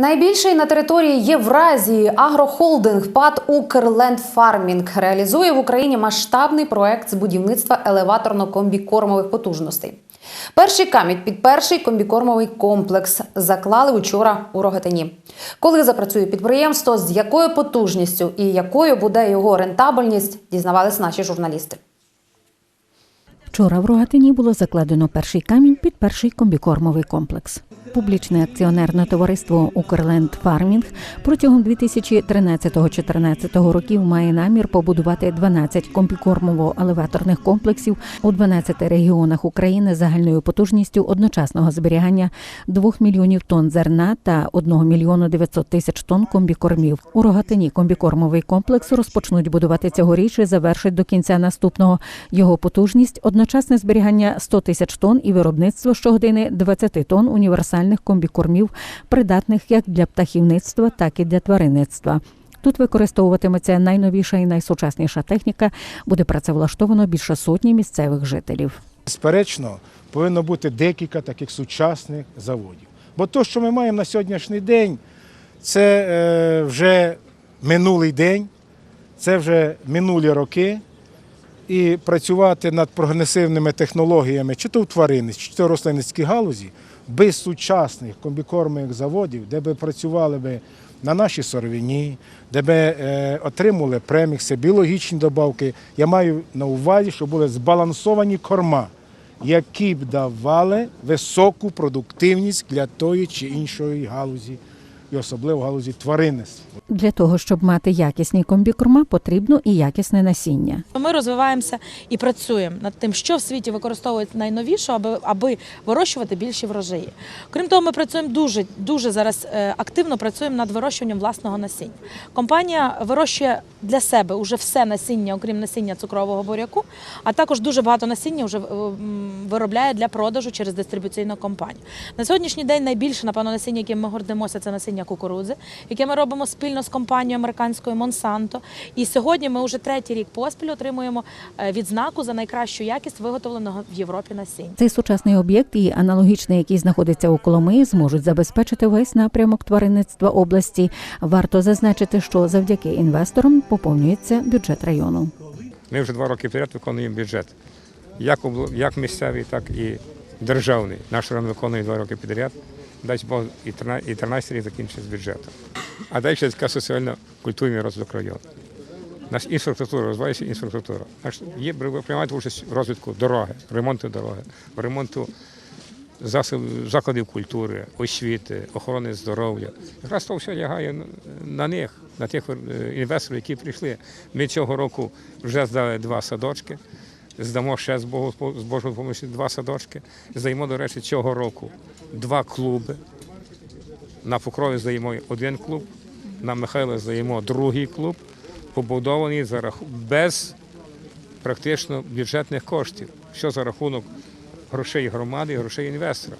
Найбільший на території Євразії агрохолдинг ПАД «Укрлендфармінг» реалізує в Україні масштабний проект з будівництва елеваторно-комбікормових потужностей. Перший камінь під перший комбікормовий комплекс заклали учора у Рогатині. Коли запрацює підприємство, з якою потужністю і якою буде його рентабельність, дізнавались наші журналісти. Вчора в Рогатині було закладено перший камінь під перший комбікормовий комплекс. Публічне акціонерне товариство Укрленд Фармінг протягом 2013-2014 років має намір побудувати 12 комбікормово-елеваторних комплексів у 12 регіонах України загальною потужністю одночасного зберігання 2 мільйонів тонн зерна та 1 мільйону 900 тисяч тонн комбікормів. У Рогатині комбікормовий комплекс розпочнуть будувати цьогоріч і завершать до кінця наступного. Його потужність одночасне зберігання 100 тисяч тонн і виробництво щогодини 20 тонн універсальних комбікормів, придатних як для птахівництва, так і для тваринництва. Тут використовуватиметься найновіша і найсучасніша техніка. Буде працевлаштовано більше сотні місцевих жителів. Безперечно, повинно бути декілька таких сучасних заводів. Бо те, що ми маємо на сьогоднішній день, це е, вже минулий день, це вже минулі роки. І працювати над прогресивними технологіями, чи то в тваринництві, чи то в рослинницькій галузі, без сучасних комбікормових заводів, де би працювали би на нашій сировині, де би е, отримували премікси, біологічні добавки. Я маю на увазі, щоб були збалансовані корма, які б давали високу продуктивність для тої чи іншої галузі, і особливо галузі тваринництва. Для того щоб мати якісні комбікорма, потрібно і якісне насіння. Ми розвиваємося і працюємо над тим, що в світі використовують найновіше, аби, аби вирощувати більші врожаї. Крім того, ми працюємо дуже дуже зараз е, активно працюємо над вирощуванням власного насіння. Компанія вирощує для себе уже все насіння, окрім насіння цукрового буряку, а також дуже багато насіння вже е, виробляє для продажу через дистрибуційну компанію. На сьогоднішній день найбільше, напевно, насіння, яким ми гордимося, це насіння кукурудзи, яке ми робимо спільно з компанією американською Монсанто. І сьогодні ми вже третій рік поспіль отримуємо е, відзнаку за найкращу якість виготовленого в Європі насіння. Цей сучасний об'єкт і аналогічний, який знаходиться у Коломиї, зможуть забезпечити весь напрямок тваринництва області. Варто зазначити, що завдяки інвесторам поповнюється бюджет району. Ми вже два роки підряд виконуємо бюджет. Як, обл- як місцевий, так і державний. Наш район виконує два роки підряд. Дасть Бог і 13 і 13 рік закінчить з бюджетом. А далі така соціально-культурний розвиток району. Наша інфраструктура, розвивається інфраструктура. Є приймають участь в розвитку дороги, ремонту дороги, ремонту закладів культури, освіти, охорони здоров'я. Якраз то все лягає на- на них, на тих е, інвесторів, які прийшли. Ми цього року вже здали два садочки. Здамо ще з Божою допомогою два садочки. Здаємо, до речі, цього року два клуби. На Покрові здаємо один клуб, на Михайло здаємо другий клуб, побудований за рах... без практично бюджетних коштів. Що за рахунок грошей громади і грошей інвестора.